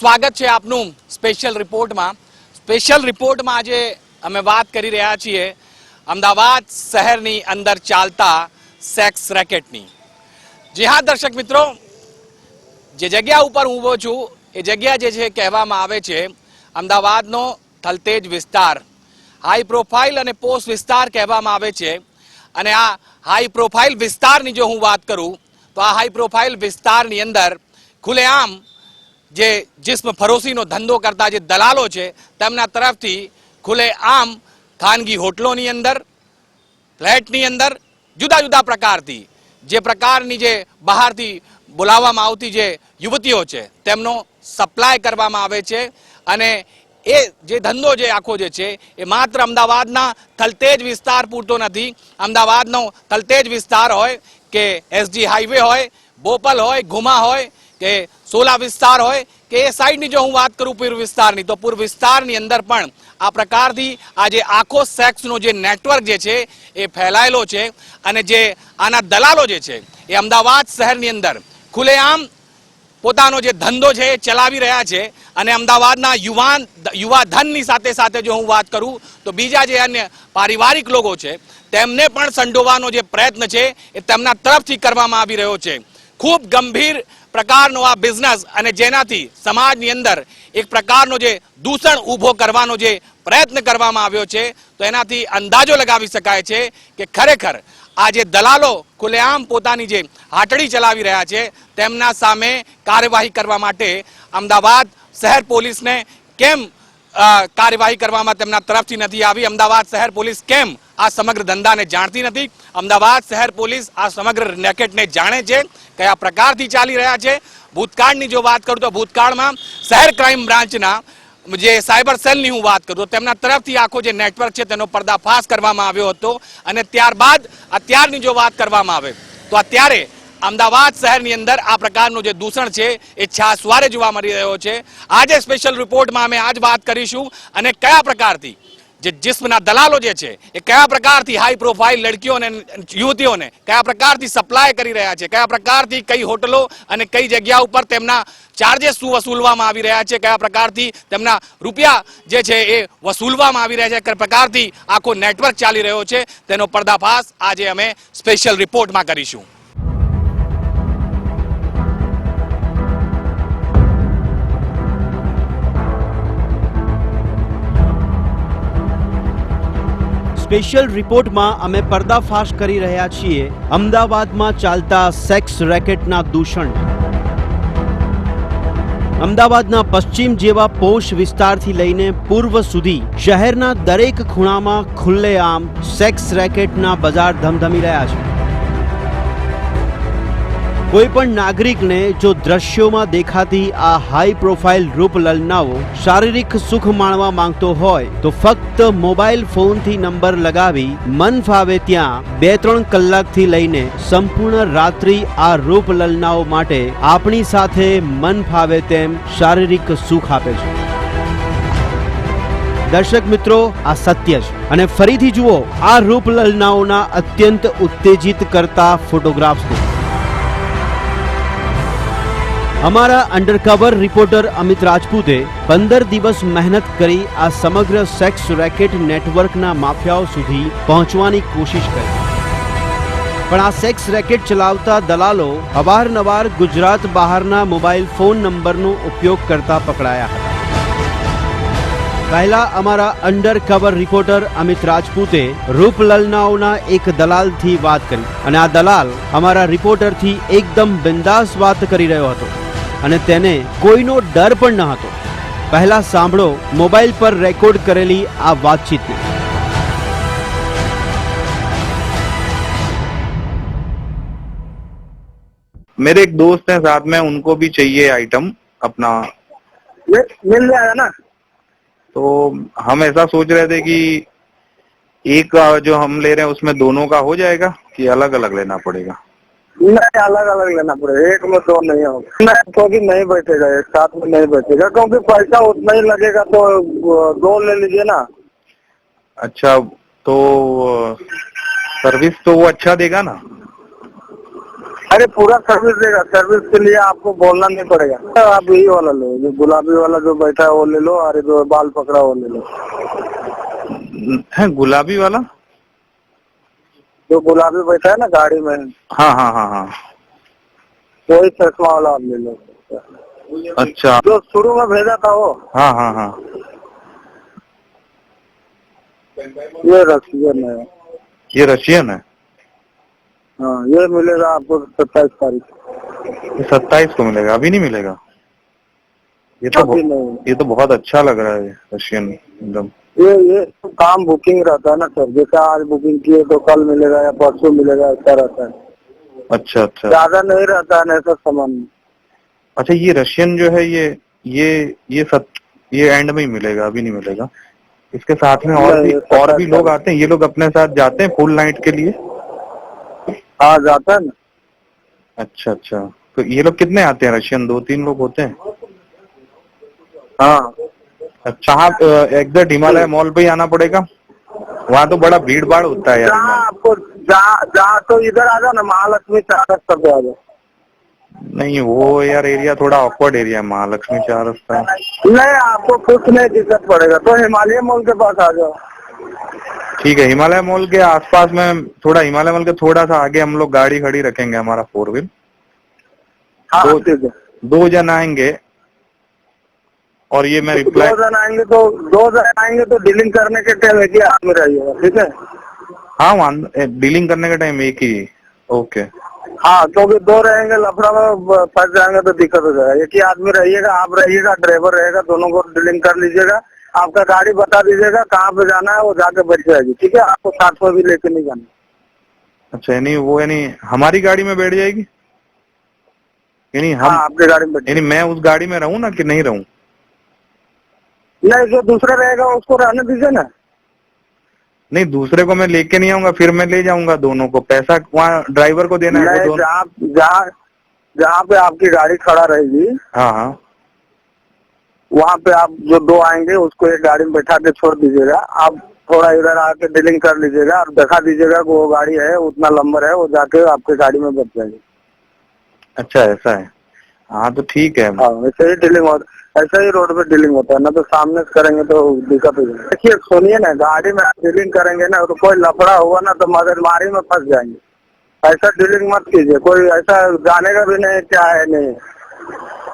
સ્વાગત છે આપનું સ્પેશિયલ રિપોર્ટમાં સ્પેશિયલ રિપોર્ટમાં આજે અમે વાત કરી રહ્યા છીએ અમદાવાદ શહેરની અંદર ચાલતા સેક્સ રેકેટની જી હા, દર્શક મિત્રો, જે જગ્યા ઉપર હું ઊભો છું, એ જગ્યા જે છે કહેવામાં આવે છે, અમદાવાદનો થલતેજ વિસ્તાર. હાઈ પ્રોફાઇલ અને પોસ્ટ વિસ્તાર કહેવામાં આવે છે. અને આ હાઈ પ્રોફાઇલ વિસ્તારની જો હું વાત કરું, તો આ હાઈ પ્રોફાઇલ વિસ્તારની અંદર ખુલ્લેઆમ જે જિસ્મ ફરોશીનો ધંધો કરતા જે દલાલો છે, તેમના તરફથી ખુલ્લેઆમ ખાનગી હોટલોની અંદર, ફ્લેટની અંદર, જુદા જુદા પ્રકારથી, જે પ્રકારની જે બહારથી બોલાવવામાં આવતી જે યુવતીઓ છે, તેમનો સપ્લાય કરવામાં આવે છે અને એ જે ધંધો જે આખો જે છે, એ માત્ર અમદાવાદના થલતેજ વિસ્તાર પૂરતો નથી. અમદાવાદનો થલતેજ વિસ્તાર હોય કે એસજી હાઈવે હોય, બોપલ હોય ઘુમા હોય કે સોલા વિસ્તાર હોય કે એ સાઈડની જો હું વાત કરું પૂર્વ વિસ્તારની, તો પૂર્વ વિસ્તારની અંદર પણ આ પ્રકારથી આ જે આખો સેક્સનો જે નેટવર્ક જે છે એ ફેલાયેલો છે અને જે આના દલાલો જે છે એ અમદાવાદ શહેરની અંદર ખુલ્લેઆમ પોતાનો જે ધંધો છે એ ચલાવી રહ્યા છે અને અમદાવાદના યુવાન, યુવા ધનની સાથે સાથે જો હું વાત કરું, તો બીજા જે અન્ય પારિવારિક લોકો છે, તેમને પણ સંડોવાનો જે પ્રયત્ન છે એ તેમના તરફથી કરવામાં આવી રહ્યો છે. ખૂબ ગંભીર પ્રકારનો આ બિઝનેસ અને જેનાથી સમાજની અંદર એક પ્રકારનો જે દૂષણ ઊભો કરવાનો જે પ્રયત્ન કરવામાં આવ્યો છે, તો એનાથી અંદાજો લગાવી શકાય છે કે ખરેખર આ જે દલાલો ખુલ્લેઆમ પોતાની જે હાટડી ચલાવી રહ્યા છે, તેમના સામે કાર્યવાહી કરવા માટે અમદાવાદ શહેર પોલીસને કેમ કાર્યવાહી કરવામાં તેમના તરફથી નથી આવી? અમદાવાદ શહેર પોલીસ કેમ આ સમગ્ર ધંધાને જાણતી નથી. અમદાવાદ શહેર પોલીસ આ સમગ્ર રેકેટને જાણે છે કયા પ્રકારથી ચાલી રહ્યા છે. ભૂતકાળની જો વાત કરું તો ભૂતકાળમાં શહેર ક્રાઇમ બ્રાન્ચના જે સાયબર સેલની હું વાત કરું તેમના તરફથી આખો જે નેટવર્ક છે તેનો પર્દાફાશ કરવામાં આવ્યો હતો અને ત્યારબાદ અત્યારની જો વાત કરવામાં આવે તો અત્યારે અમદાવાદ શહેરની અંદર આ પ્રકારનું જે દૂષણ છે એ છાસવારે જોવા મળી રહ્યો છે. આજે સ્પેશિયલ રિપોર્ટમાં અમે આજ વાત કરીશું અને કયા પ્રકારથી જે જિસ્મના દલાલો જે છે, એ કયા પ્રકારથી હાઈ પ્રોફાઇલ લડકીઓને યુવતીઓને કયા પ્રકારથી સપ્લાય કરી રહ્યા છે, કયા પ્રકારથી કઈ હોટલો અને કઈ જગ્યા ઉપર તેમના ચાર્જેસ શું વસૂલવામાં આવી રહ્યા છે, કયા પ્રકારથી તેમના રૂપિયા જે છે એ વસૂલવામાં આવી રહ્યા છે, કયા પ્રકારથી આખો નેટવર્ક ચાલી રહ્યો છે, તેનો પર્દાફાશ આજે અમે સ્પેશિયલ રિપોર્ટમાં કરીશું. સ્પેશિયલ રિપોર્ટમાં અમે પર્દાફાશ કરી રહ્યા છીએ. અમદાવાદમાં ચાલતા સેક્સ રેકેટના દૂષણ. અમદાવાદના પશ્ચિમ જેવા પોશ વિસ્તારથી લઈને પૂર્વ સુધી શહેરના દરેક ખૂણામાં ખુલ્લેઆમ સેક્સ રેકેટના બજાર ધમધમી રહ્યા છે. કોઈ પણ નાગરિકને જો દ્રશ્યોમાં દેખાતી આ હાઈ પ્રોફાઇલ રૂપલલનાઓ શારીરિક સુખ માણવા માંગતો હોય, તો ફક્ત મોબાઈલ ફોનથી નંબર લગાવી મન ફાવે ત્યાં બે ત્રણ કલાકથી લઈને સંપૂર્ણ રાત્રિ આ રૂપલલનાઓ માટે આપણી સાથે મન ફાવે તેમ શારીરિક સુખ આપે છે. દર્શક મિત્રો, આ સત્ય છે. અને ફરીથી જુઓ, આ રૂપલલનાઓના અત્યંત ઉત્તેજિત કરતા ફોટોગ્રાફ્સને. અમારા અંડરકવર રિપોર્ટર અમિત રાજપૂતે પંદર દિવસ મહેનત કરી આ સમગ્ર સેક્સ રેકેટ નેટવર્કના માફિયાઓ સુધી પહોંચવાની કોશિશ કરી. પણ આ સેક્સ રેકેટ ચલાવતા દલાલો અવારનવાર ગુજરાત બહારના મોબાઈલ ફોન નંબરનો ઉપયોગ કરતા પકડાયા હતા. પહેલા અમારા અંડરકવર રિપોર્ટર અમિત રાજપૂતે રૂપલલનાઓના એક દલાલથી વાત કરી અને આ દલાલ અમારા રિપોર્ટરથી એકદમ બિંદાસ વાત કરી રહ્યો હતો. અને તેને કોઈનો ડર પણ ન હતો પહેલા સાંભળો મોબાઈલ પર રેકોર્ડ કરેલી આ વાતચીતને मेरे एक दोस्त हैं साथ में उनको भी चाहिए आइटम अपना मिल मिल जाएगा ना तो हम ऐसा सोच रहे थे कि एक अ, जो हम ले रहे हैं उसमें दोनों का हो जाएगा कि अलग अलग लेना पड़ेगा नहीं अलग अलग लेना पड़ेगा एक में दो नहीं होगा। क्योंकि नहीं बैठेगा एक साथ में नहीं बैठेगा क्योंकि पैसा उतना ही लगेगा तो दो ले लीजिए ना। अच्छा तो सर्विस तो वो अच्छा देगा ना? अरे पूरा सर्विस देगा सर्विस के लिए आपको बोलना नहीं पड़ेगा। तो आप यही वाला लो जो गुलाबी वाला जो बैठा है वो ले लो और जो बाल पकड़ा वो ले लो। है गुलाबी वाला? जो गुलाबी बैठा है ना गाड़ी में। हाँ हाँ हाँ हाँ। वही चश्मा वाला आप ले लो। अच्छा। जो शुरू में भेजा था वो। हाँ हाँ हाँ। ये रशियन है। ये रशियन है? हाँ ये मिलेगा आपको सत्ताईस तारीख सत्ताईस को मिलेगा अभी नहीं मिलेगा? ये तो नहीं। ये तो बहुत अच्छा लग रहा है रशियन एकदम। ये ये तो काम बुकिंग रहता है ना सर। जैसे आज बुकिंग किए तो कल मिलेगा या परसों मिलेगा ऐसा रहता है। अच्छा अच्छा। ज़्यादा नहीं रहता है ऐसा सामान। अच्छा ये रशियन जो है ये ये ये सब ये एंड में ही मिलेगा अभी नहीं मिलेगा। इसके साथ में और भी और भी लोग आते हैं ये लोग अपने साथ जाते हैं फुल नाइट के लिए? हाँ जाता है ना। अच्छा अच्छा। तो ये लोग कितने आते हैं रशियन दो तीन लोग होते हैं? हाँ। अच्छा हाँ एग्जैक्ट हिमालय मॉल पे ही आना पड़ेगा। वहाँ तो बड़ा भीड़ भाड़ होता है यार। आपको जहाँ तो इधर आ जाओ ना महालक्ष्मी चार तक आ जाओ। नहीं वो यार एरिया थोड़ा ऑकवर्ड एरिया है महालक्ष्मी चार रास्ता। नहीं आपको कुछ नहीं दिक्कत पड़ेगा तो हिमालय मॉल के पास आ जाओ। ठीक है हिमालय मॉल के आसपास में थोड़ा हिमालय मॉल के थोड़ा सा आगे हम लोग गाड़ी खड़ी रखेंगे हमारा फोर व्हील हाँ दो- दो जन आएँगे और ये मैं दो रिप्लाई जन आएँगे तो दो जन आएँगे तो डीलिंग करने के टाइम एक ही आदमी रहिएगा ठीक है? हाँ डीलिंग करने का टाइम एक ही ओके हाँ क्योंकि दो रहेंगे लफड़ा में फंस जाएँगे तो दिक्कत हो जाएगा। एक ही आदमी रहिएगा आप रहिएगा ड्राइवर रहेगा दोनों को डीलिंग कर लीजिएगा। आपका गाड़ी बता दीजिएगा कहाँ पे जाना है वो जाके बैठ जाएगी ठीक है? आपको साथ में भी लेके नहीं जाना। अच्छा यानी वो यानी हमारी गाड़ी में बैठ जाएगी? यानी हाँ हम आपकी गाड़ी में यानी मैं उस गाड़ी में रहूँ ना कि नहीं रहूँ? नहीं जो दूसरा रहेगा उसको रहने दीजिए ना नहीं दूसरे को मैं लेके नहीं आऊँगा फिर मैं ले जाऊँगा दोनों को। पैसा वहाँ ड्राइवर को देना है दोनों जहाँ जहाँ जहाँ पे आपकी गाड़ी खड़ा रहेगी हाँ हाँ। वहाँ पे आप जो दो आएँगे उसको एक गाड़ी में बैठा के छोड़ दीजिएगा। आप थोड़ा इधर आके डीलिंग कर लीजिएगा और दिखा दीजिएगा कि वो गाड़ी है उतना नंबर है वो जाके आपके गाड़ी में बैठ जाएगी। अच्छा ऐसा है। हाँ तो ठीक है। हाँ ऐसे ही डीलिंग हो ऐसा ही रोड पे डीलिंग होता है, ना तो सामने से करेंगे तो दिक्कत हो जाएगी। देखिए, सुनिए ना, गाड़ी में डीलिंग करेंगे ना तो कोई लफड़ा हुआ ना तो मगजमारी में फंस जाएँगे। ऐसा डीलिंग मत कीजिए, कोई ऐसा जाने का भी नहीं क्या है नहीं।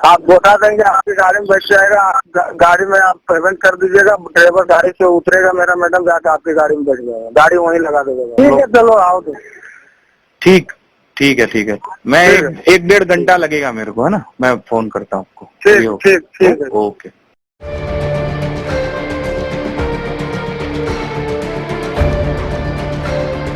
आप बता देंगे, आपकी गाड़ी में बैठ जाएगा गाड़ी में आप पेमेंट कर दीजिएगा ड्राइवर गाड़ी से उतरेगा, मेरा मैडम जाके आपकी गाड़ी में बैठ जाएगा। गाड़ी वहीं लगा देगा। ठीक है, चलो, आओ तो। ठीक। ठीक है ठीक है मैं एक एक डेढ़ घंटा लगेगा मेरे को है ना मैं फोन करता हूँ आपको ठीक ओके ठीक ठीक है ओके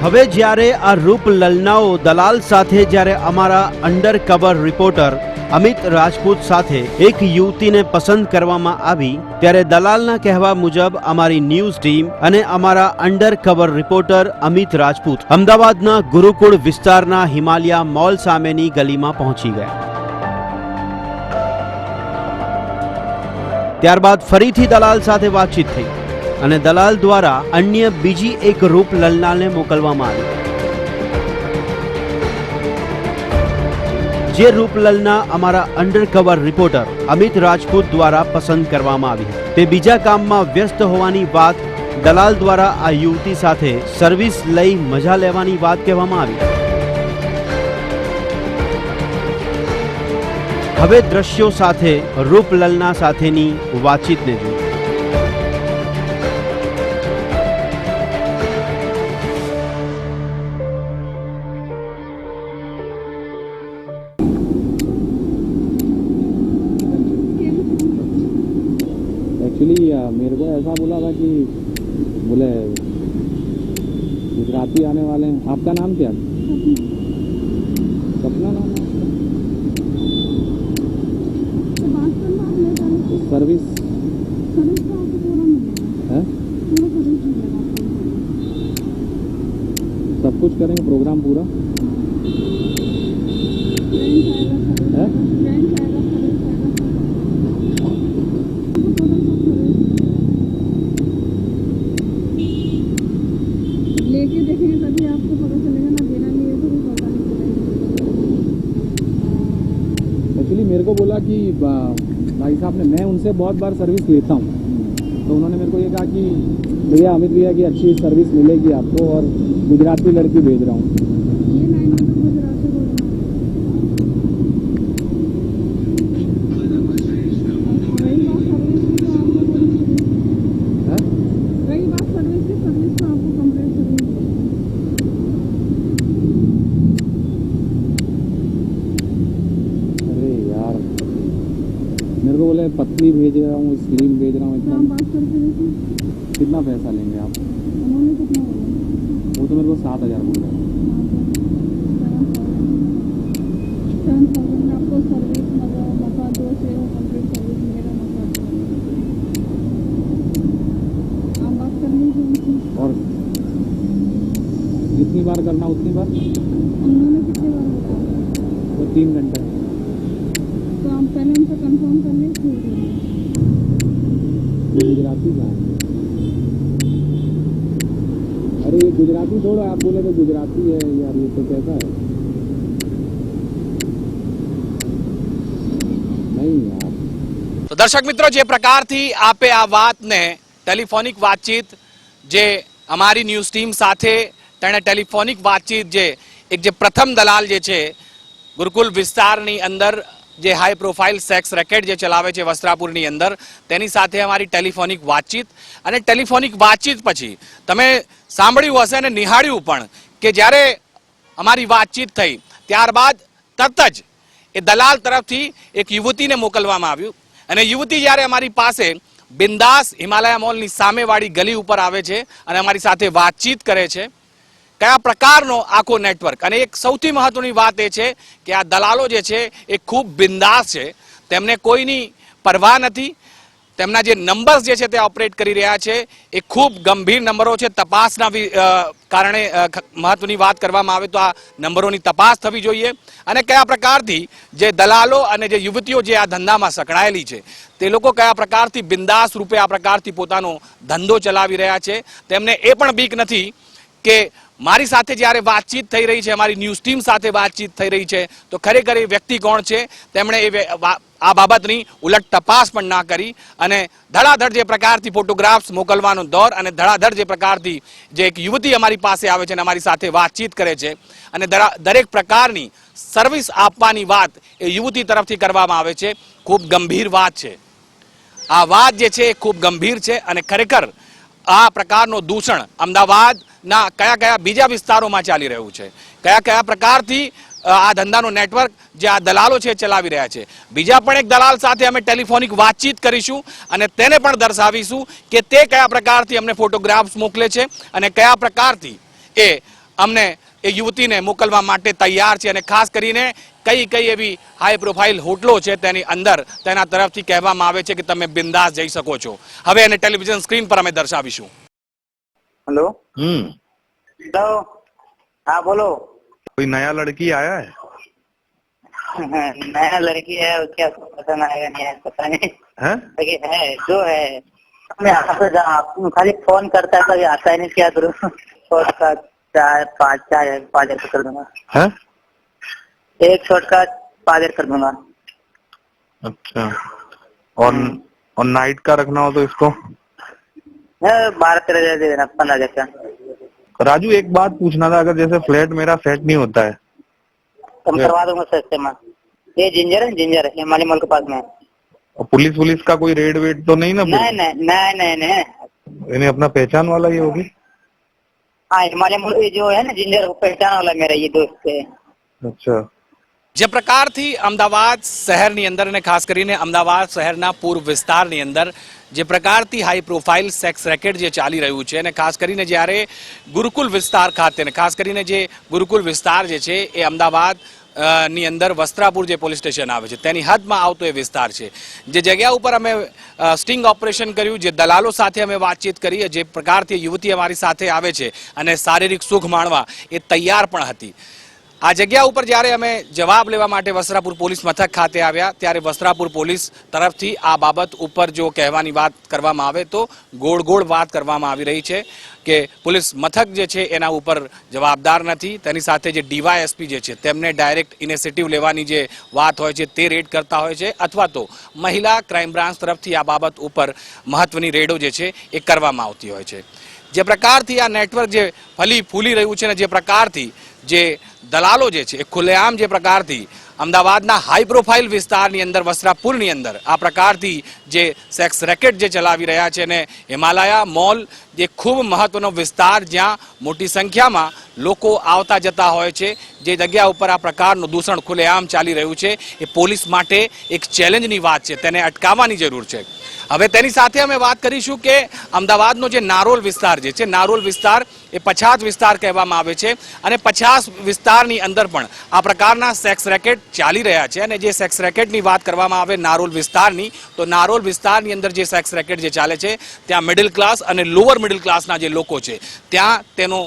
હવે જ્યારે આ રૂપ લલનાઓ દલાલ સાથે જ્યારે અમારા under cover reporter Amit Rajput સાથે એક યુવતીને પસંદ કરવામાં આવી, ત્યારે દલાલના કહેવા મુજબ અમારી ન્યૂઝ ટીમ અને અમારા under cover reporter Amit Rajput અમદાવાદના ગુરુકુળ વિસ્તારના હિમાલયા મોલ સામેની ગલીમાં પહોંચી ગયા. ત્યારબાદ ફરીથી દલાલ સાથે વાતચીત થઈ અને દલાલ દ્વારા અન્ય બીજી એક રૂપ લલનાલને મોકલવામાં આવી. જે રૂપલલના અમારા અંડરકવર રિપોર્ટર અમિત રાજપૂત દ્વારા પસંદ કરવામાં આવી હતી. તે બીજા કામમાં વ્યસ્ત હોવાની વાત દલાલ દ્વારા આ યુવતી સાથે સર્વિસ લઈ મજા લેવાની વાત કહેવામાં આવી હવે દ્રશ્યો સાથે રૂપલલના સાથેની વાતચીતને જોઈએ गुजराती आने वाले हैं आपका नाम क्या है? सपना नाम? सर्विस है सब कुछ करेंगे, प्रोग्राम पूरा बहुत बार सर्विस लेता हूँ तो उन्होंने मेरे को ये कहा कि भैया अमित भैया की अच्छी सर्विस मिलेगी आपको और गुजराती लड़की भेज रहा हूँ कितना पैसा लेंगे आप? वो तो मेरे को सात हज़ार बोल रहे और जितनी बार करना उतनी बार? उन्होंने कितने बार बोला तो तीन घंटे। तो हम पहले उनसे कंफर्म कर लें गुजराती गाँव अरे ये गुजराती छोड़ो आप बोले तो गुजराती है यार ये तो कैसा है नहीं यार તો દર્શક મિત્રો જે પ્રકારથી આપે આ વાતને ટેલિફોનિક વાતચીત જે અમારી ન્યૂઝ ટીમ સાથે તેણે ટેલિફોનિક વાતચીત જે એક જે પ્રથમ દલાલ જે છે ગુરુકુલ વિસ્તારની અંદર જે હાઈ પ્રોફાઇલ સેક્સ રેકેટ જે ચલાવે છે વસ્ત્રાપુરની અંદર, તેની સાથે અમારી ટેલિફોનિક વાતચીત. અને ટેલિફોનિક વાતચીત પછી તમે સાંભળ્યું હશે અને નિહાળ્યું પણ કે જ્યારે અમારી વાતચીત થઈ, ત્યારબાદ તરત જ એ દલાલ તરફથી એક યુવતીને મોકલવામાં આવ્યું. અને યુવતી જ્યારે અમારી પાસે બિંદાસ હિમાલયા મોલની સામેવાળી ગલી ઉપર આવે છે અને અમારી સાથે વાતચીત કરે છે કયા પ્રકારનો આખો નેટવર્ક? અને એક સૌથી મહત્વની વાત એ છે કે આ દલાલો જે છે એ ખૂબ બિંદાસ છે. તેમને કોઈની પરવા નથી. તેમના જે નંબર્સ જે છે તે ઓપરેટ કરી રહ્યા છે એ ખૂબ ગંભીર નંબરો છે. તપાસના કારણે મહત્વની વાત કરવામાં આવે તો આ નંબરોની તપાસ થવી જોઈએ. અને કયા પ્રકારથી જે દલાલો અને જે યુવતીઓ જે આ ધંધામાં સંકળાયેલી છે, તે લોકો કયા પ્રકારથી બિંદાસ રૂપે આ પ્રકારથી પોતાનો ધંધો ચલાવી રહ્યા છે. તેમને એ પણ બીક નથી કે મારી સાથે જ્યારે વાતચીત થઈ રહી છે અમારી ન્યૂઝ ટીમ સાથે વાતચીત થઈ રહી છે, તો ખરેખર એ વ્યક્તિ કોણ છે, તેમણે એ આ બાબતની ઉલટ તપાસ પણ ના કરી અને ધડાધડ જે પ્રકારથી ફોટોગ્રાફ્સ મોકલવાનો દોર અને ધડાધડ જે પ્રકારથી જે એક યુવતી અમારી પાસે આવે છે અને અમારી સાથે વાતચીત કરે છે અને દરા- દરેક પ્રકારની સર્વિસ આપવાની વાત એ યુવતી તરફથી કરવામાં આવે છે, ખૂબ ગંભીર વાત છે. આ વાત જે છે એ ખૂબ ગંભીર છે અને ખરેખર આ પ્રકારનો દૂષણ અમદાવાદના કયા કયા બીજા વિસ્તારોમાં ચાલી રહ્યું છે? કયા કયા પ્રકારથી આ ધંધાનું નેટવર્ક જે આ દલાલો છે ચલાવી રહ્યા છે? બીજા પણ એક દલાલ સાથે અમે ટેલિફોનિક વાતચીત કરીશું અને તેને પણ દર્શાવીશું કે તે કયા પ્રકારથી અમને ફોટોગ્રાફ્સ મોકલે છે અને કયા પ્રકારથી એ અમને એ યુવતીને મોકલવા માટે તૈયાર છે અને ખાસ કરીને કઈ કઈ એવી હાઈ પ્રોફાઇલ હોટલો છે તેની અંદર, તેના તરફથી કહેવામાં આવે છે કે તમે બિંદાસ જઈ શકો છો. હવે એને ટેલિવિઝન સ્ક્રીન પર અમે દર્શાવીશું. हेलो? हम्म। हेलो? हाँ बोलो। कोई नया लड़की आया है? नया लड़की है क्या पसंद आएगा नहीं पता नहीं। हैं? लेकिन है जो है। मैं जा- खाली फ़ोन करता है कभी आता ही नहीं क्या करूँ। शॉर्ट का चार पाँच चार पाँच हज़ार कर दूँगा। हैं? एक शॉर्ट का पाँच हज़ार कर दूँगा। अच्छा। और और नाइट का रखना हो तो इसको? बारह तेरह हज़ार दे देना पंद्रह हज़ार का राजू एक बात पूछना था अगर जैसे फ्लैट मेरा सेट नहीं होता है। है। करवा दूँगा सस्ते में। ये जिंजर है जिंजर है हिमालय मॉल के पास में। पुलिस पुलिस का कोई रेड वेड तो नहीं ना नहीं नहीं नहीं नहीं नहीं। अपना पहचान वाला ही होगी। हाँ हिमालय मॉल ये जो है ना जिंजर पहचान वाला मेरा ये दोस्त है। अच्छा। જે પ્રકારથી અમદાવાદ શહેરની અંદર અને ખાસ કરીને અમદાવાદ શહેરના પૂર્વ વિસ્તારની અંદર જે પ્રકારથી હાઈ પ્રોફાઇલ સેક્સ રેકેટ જે ચાલી રહ્યું છે અને ખાસ કરીને જ્યારે ગુરુકુલ વિસ્તાર ખાતે અને ખાસ કરીને જે ગુરુકુલ વિસ્તાર જે છે એ અમદાવાદની અંદર વસ્ત્રાપુર જે પોલીસ સ્ટેશન આવે છે, તેની હદમાં આવતો એ વિસ્તાર છે. જે જગ્યા ઉપર અમે સ્ટિંગ ઓપરેશન કર્યું, જે દલાલો સાથે અમે વાતચીત કરી, જે પ્રકારથી યુવતી અમારી સાથે આવે છે અને શારીરિક સુખ માણવા એ તૈયાર પણ હતી. આ જગ્યા ઉપર જ્યારે અમે જવાબ લેવા માટે વસ્ત્રાપુર પોલીસ મથક ખાતે આવ્યા, ત્યારે વસ્ત્રાપુર પોલીસ તરફથી આ બાબત ઉપર જો કહેવાની વાત કરવામાં આવે તો ગોળ ગોળ વાત કરવામાં આવી રહી છે કે પોલીસ મથક જે છે એના ઉપર જવાબદાર નથી. તેની સાથે જે ડીવાયએસપી જે છે તેમને ડાયરેક્ટ ઇનિશિયેટિવ લેવાની જે વાત હોય છે તે રેડ કરતા હોય છે, અથવા તો મહિલા ક્રાઇમ બ્રાન્ચ તરફથી આ બાબત ઉપર મહત્વની રેડો જે છે એ કરવામાં આવતી હોય છે. જે પ્રકારથી આ નેટવર્ક જે ફલી ફૂલી રહ્યું છે ને જે પ્રકારથી જે દલાલો જે છે, એ ખુલ્લેઆમ જે પ્રકારથી અમદાવાદના હાઈ પ્રોફાઇલ વિસ્તારની અંદર, વસ્ત્રાપુરની અંદર, આ પ્રકારથી જે સેક્સ રેકેટ જે ચલાવી રહ્યા છે ને હિમાલયા મોલ, જે ખૂબ મહત્વનો વિસ્તાર જ્યાં મોટી સંખ્યામાં લોકો આવતા જતા હોય છે, જે જગ્યા ઉપર આ પ્રકારનું દૂષણ ખુલ્લેઆમ ચાલી રહ્યું છે, એ પોલીસ માટે એક ચેલેન્જની વાત છે, તેને અટકાવવાની જરૂર છે. હવે તેની સાથે અમે વાત કરીશું કે અમદાવાદનો જે નારોલ વિસ્તાર જે છે, નારોલ વિસ્તાર એ પછાત વિસ્તાર કહેવામાં આવે છે અને પછાત વિસ્તારની અંદર પણ આ પ્રકારના સેક્સ રેકેટ ચાલી રહ્યા છે અને જે સેક્સ રેકેટની વાત કરવામાં આવે નારોલ વિસ્તારની, તો નારોલ વિસ્તારની અંદર જે સેક્સ રેકેટ જે ચાલે છે, ત્યાં મિડલ ક્લાસ અને લોઅર મિડલ ક્લાસના જે લોકો છે, ત્યાં તેનો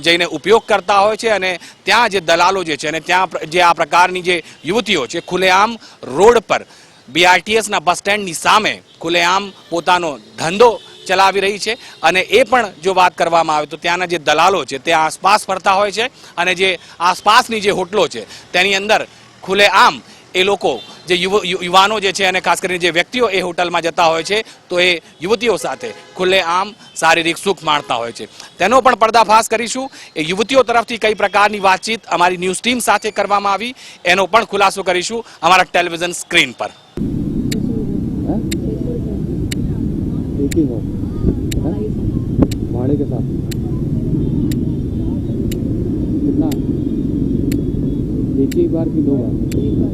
જઈને ઉપયોગ કરતા હોય છે અને ત્યાં જે દલાલો જે છે અને ત્યાં જે આ પ્રકારની જે યુવતીઓ છે ખુલ્લેઆમ રોડ પર બીઆરટીએસના બસ સ્ટેન્ડની સામે ખુલ્લેઆમ પોતાનો ધંધો ચલાવી રહી છે અને એ પણ જો વાત કરવામાં આવે તો ત્યાંના જે દલાલો છે તે આસપાસ ફરતા હોય છે અને જે આસપાસની જે હોટલો છે તેની અંદર ખુલ્લેઆમ એ લોકો જે યુવાનો જે છે અને ખાસ કરીને જે વ્યક્તિઓ એ હોટલમાં જતા હોય છે તો એ યુવતીઓ સાથે ખુલ્લેઆમ શારીરિક સુખ માણતા હોય છે. તેનો પણ પર્દાફાશ કરીશું. એ યુવતીઓ તરફથી કઈ પ્રકારની વાતચીત અમારી ન્યૂઝ ટીમ સાથે કરવામાં આવી એનો પણ ખુલાસો કરીશું અમારા ટેલિવિઝન સ્ક્રીન પર. के साथ कितना एक ही बार की दो बार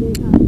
Thank you.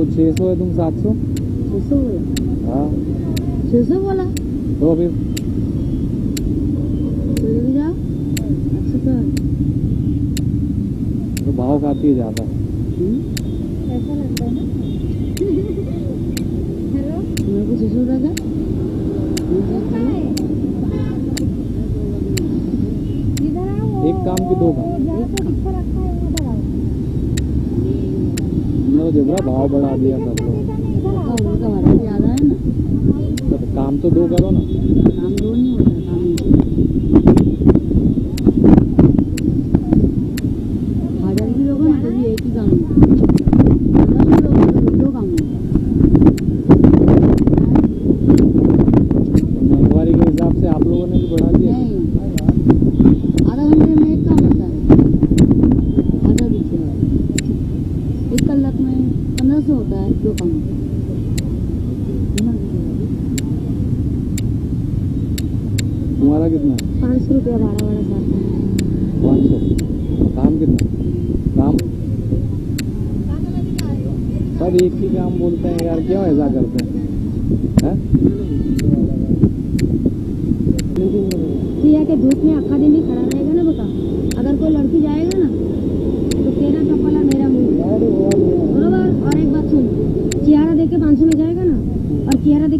वो 600 है तुम 700 छह सौ बोला हाँ छह सौ बोला तो फिर चले भी जाओ अच्छा तो तो भाव खाती है ज़्यादा ऐसा लगता है ना हेलो मेरे को छह सौ लगा इधर आओ एक काम की दो काम जहाँ पे रिक्शा रखा है उधर आओ तुमने तो जबरा भाव बढ़ा दिया सब लोग इधर आओ उनका भाड़ा ज्यादा है ना तो काम तो दो करो ना काम दो नहीं होता काम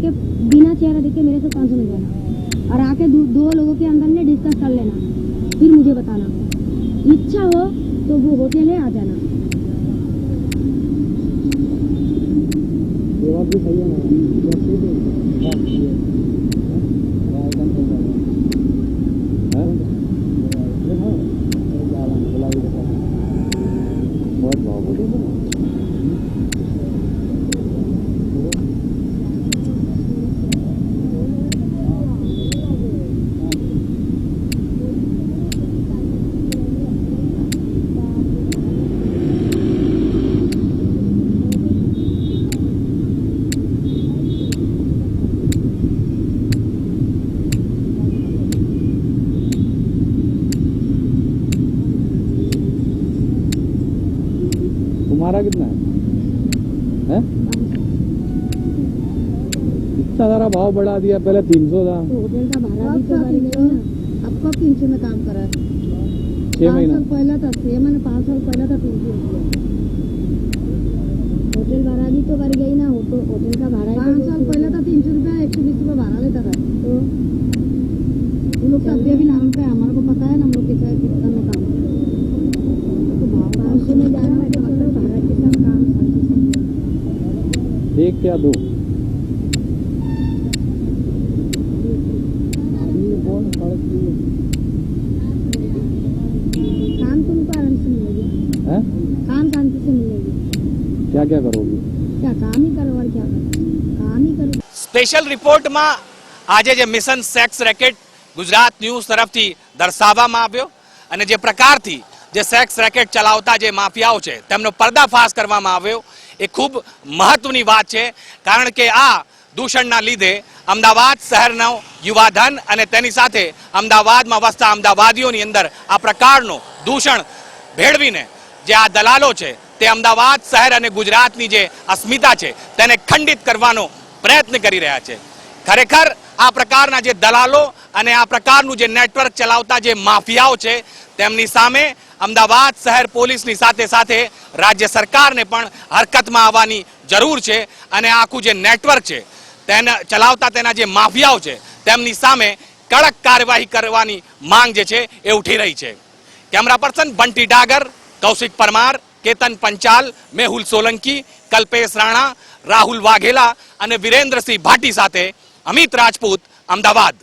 के बिना चेहरा देखे मेरे से पाँच सौ जाना और आके दो, दो लोगों के अंदर में डिस्कस कर लेना। फिर मुझे बताना। इच्छा हो तो वो होटल है आ जाना। ये बात भी सही है ना जैसे भी बात सही है। हाँ, एकदम सही बात है। हैं? देखो, ये जा रहा है, गुलाबी का कलर। बहुत भाव बोले ना। तुम्हारा कितना है हैं? इतना सारा भाव बढ़ा दिया पहले तीन सौ था। तो होटल का भाड़ा भी तो भर गया अब कब तीन सौ में काम करा? छह महीना। पहला था छह महीने पाँच साल पहला था तीन सौ। रुपया होटल भाड़ा भी तो बढ़ गई ना होटल होटल का भाड़ा पाँच साल पहले था तीन सौ रुपया एक सौ बीस रुपया भाड़ा लेता था। तो उन लोग का अभी भी नाम पे हमारे को पता है ना हम लोग कितना कितना में काम तो भाव पाँच सौ में जाना है तो मतलब भाड़ा के साथ काम एक क्या दो। क्या क्या करोगे क्या काम ही करो और क्या करो काम ही करो સ્પેશિયલ રિપોર્ટમાં આજે જે mission sex racket Gujarat news તરફથી દર્શાવવામાં આવ્યો અને જે પ્રકારથી જે સેક્સ રેકેટ ચલાવતા જે માફિયાઓ છે તેમનો પર્દાફાશ કરવામાં આવ્યો એ ખૂબ મહત્વની વાત છે કારણ કે આ દૂષણના લીધે અમદાવાદ શહેરનો યુવાધન અને તેની સાથે અમદાવાદમાં વસતા અમદાવાદીઓની અંદર આ પ્રકારનું દૂષણ ભેળવીને જે આ દલાલો છે તે અમદાવાદ શહેર અને ગુજરાતની જે અસ્મિતા છે, તેને ખંડિત કરવાનો પ્રયત્ન કરી રહ્યા છે. ખરેખર આ પ્રકારના જે દલાલો અને આ પ્રકારનું જે નેટવર્ક ચલાવતા જે માફિયાઓ છે, તેમની સામે અમદાવાદ શહેર પોલીસની સાથે સાથે રાજ્ય સરકારને પણ હરકતમાં આવવાની જરૂર છે અને આખું જે નેટવર્ક છે, તેના ચલાવતા તેના જે માફિયાઓ છે, તેમની સામે કડક કાર્યવાહી કરવાની માંગ જે છે, એ ઉઠી રહી છે. કેમેરા પર્સન બંટી ડાગર, કૌશિક પરમાર કેતન પંચાલ, મેહુલ સોલંકી, કલ્પેશ રાણા, રાહુલ વાઘેલા અને વિરેન્દ્રસિંહ ભાટી સાથે અમિત રાજપૂત, અમદાવાદ.